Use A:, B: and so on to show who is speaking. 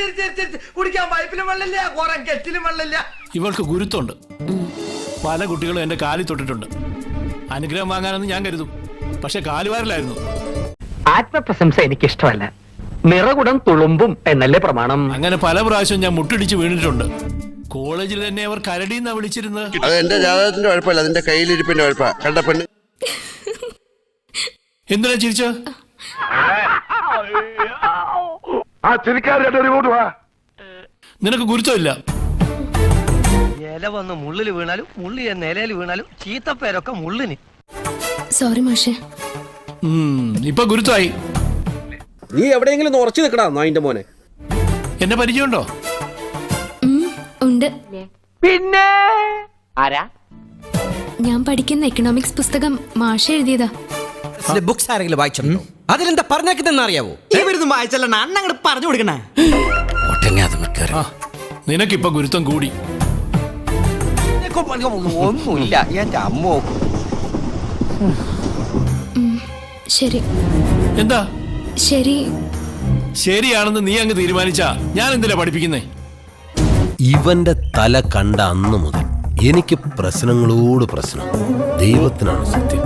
A: ചിരി ചിരി ചിരി കുടിക്കാൻ പൈപ്പിലും വെള്ളമില്ല കുറേ കെറ്റിലും വെള്ളമില്ല.
B: ഇവൾക്ക് ഗുരുത്തുണ്ട് പല കുട്ടികളും എന്റെ കാലിൽ തൊട്ടിട്ടുണ്ട്. അനുഗ്രഹം വാങ്ങാനെന്ന് ഞാൻ കരുതും. പക്ഷെ കാലുവാരിലായിരുന്നു.
C: ആത്മപ്രശംസ എനിക്കിഷ്ടമല്ല. നിറകുടം തുളുമ്പും എന്നല്ലേ പ്രമാണം?
B: അങ്ങനെ പല പ്രാവശ്യം ഞാൻ മുട്ടിടിച്ച് വീണിട്ടുണ്ട്. കോളേജിൽ തന്നെ അവർ കരടിന്നാ വിളിച്ചിരുന്നത്.
D: അത് എന്റെ ജാതകത്തിന്റെ കുഴപ്പമില്ല അതിന്റെ കയ്യിലിരിപ്പിന്റെ കുഴപ്പ കണ്ട പെണ്ണ്.
B: എന്തിനാ ചിരിച്ച നിനക്ക് ഗുരുത്വമില്ല
A: ഇല വന്ന് മുള്ളിൽ വീണാലും മുള്ളി നിലയിൽ വീണാലും ചീത്തപ്പേരൊക്കെ മുള്ളിന്.
E: സോറി മാഷേ.
B: ഇപ്പൊ ഗുരുത്വായി
F: നീ എവിടെയെങ്കിലും ഉറച്ചു നിൽക്കടാ നായിന്റെ മോനെ.
B: എന്നെ പരിചയമുണ്ടോ?
E: ഉണ്ട്.
C: പിന്നെ? ആരാ?
E: ഞാൻ പഠിക്കുന്ന എക്കണോമിക്സ് പുസ്തകം മാഷ എഴുതിയതാ.
G: ബുക്സ് ആരെങ്കിലും വായിച്ചിട്ടുണ്ടോ? അതിലെന്താ പറഞ്ഞേക്കുന്നതെന്ന് ഇവരുന്ന് വായിച്ചല്ല. അണ്ണ അങ്ങോട്ട് പറഞ്ഞു കൊടുക്കണേ.
B: നിനക്കിപ്പൊ ഗുരുത്വം കൂടി.
A: ഒന്നുമില്ല. എന്റെ അമ്മോ.
E: ശരി.
B: എന്താ?
E: ശരി.
B: ശരിയാണെന്ന് നീ അങ്ങ് തീരുമാനിച്ചാ ഞാൻ എന്തിനാ പഠിപ്പിക്കുന്നേ?
H: ഇവന്റെ തല കണ്ട അന്ന് മുതൽ എനിക്ക് പ്രശ്നങ്ങളോട് പ്രശ്നം. ദൈവത്തിനാണ് സത്യം.